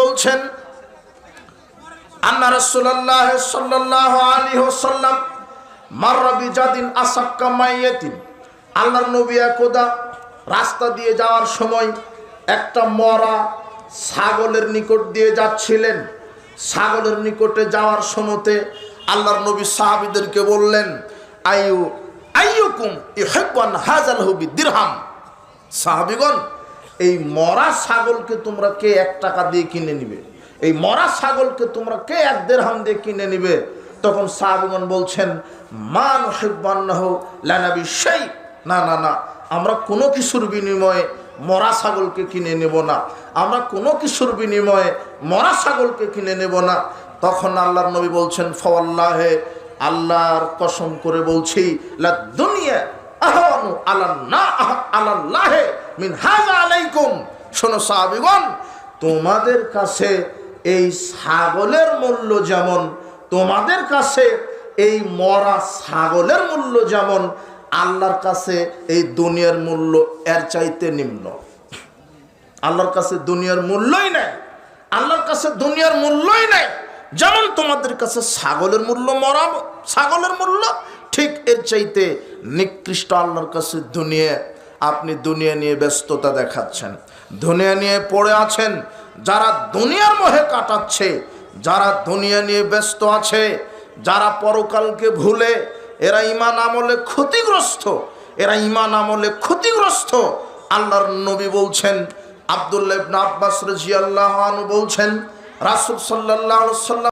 বলছেন, আন্না রাসূলুল্লাহ সাল্লাল্লাহু আলাইহি ওয়াসাল্লাম মাররা বিজাদিন আসাক্কা মাইয়াতিন। আল্লাহর নবী একদা রাস্তা দিয়ে যাওয়ার সময় একটা মরা ছাগলের নিকট দিয়ে যাচ্ছিলেন। ছাগলের নিকটে যাওয়ার সময়তে আল্লাহর নবী সাহাবীদেরকে বললেন, আইয়ু, আইয়ুকুম ইহিব্বান হাজাল হুবি দিরহাম সাহাবিগণ এই মরা ছাগলকে তোমরা কে এক টাকা দিয়ে কিনে নিবে? এই মরা ছাগলকে তোমরা কে এক দেড় হাম দিয়ে কিনে নিবে? তখন সাহাবিগণ বলছেন মান হেব্বান্নাহ লানাবি সেই না না না, আমরা কোনো কিছুর বিনিময়ে মরা ছাগলকে কিনে নেব না। আমরা কোনো কিছুর বিনিময়ে মরা ছাগলকে কিনে নেব না। তখন আল্লাহর নবী বলছেন, ফওয়াল্লাহে, আল্লাহর কসম করে বলছি, লা দুনিয়া আহওয়ানু আলান্না আলাল্লাহে মিন হাযা আলাইকুম। শোনো সাহাবীগণ, তোমাদের কাছে এই ছাগলের মূল্য যেমন, তোমাদের কাছে এই মরা ছাগলের মূল্য যেমন, আল্লাহর কাছে এই দুনিয়ার মূল্য এর চাইতে নিম্ন। আল্লাহর কাছে দুনিয়ার মূল্যই নাই। আল্লাহর কাছে দুনিয়ার মূল্যই নাই। যেমন তোমাদের কাছে ছাগলের মূল্য মরা ছাগলের মূল্য, ঠিক এর চাইতে নিকৃষ্ট আল্লাহর কাছে দুনিয়া, আপনি দুনিয়া নিয়ে ব্যস্ততা দেখাচ্ছেন। দুনিয়া নিয়ে পড়ে আছেন, যারা দুনিয়ার মোহে কাটাচ্ছে, যারা দুনিয়া নিয়ে ব্যস্ত আছে, যারা পরকালকে ভুলে, এরা ইমান আমলে ক্ষতিগ্রস্ত, এরা ইমান আমলে ক্ষতিগ্রস্ত। আল্লাহর নবী বলছেন, আব্দুল্লাহ আব্বাস রাজিয়াল্লাহু বলছেন, রাসূল সাল্লাল্লাহু আলাইহি ওয়াসাল্লাম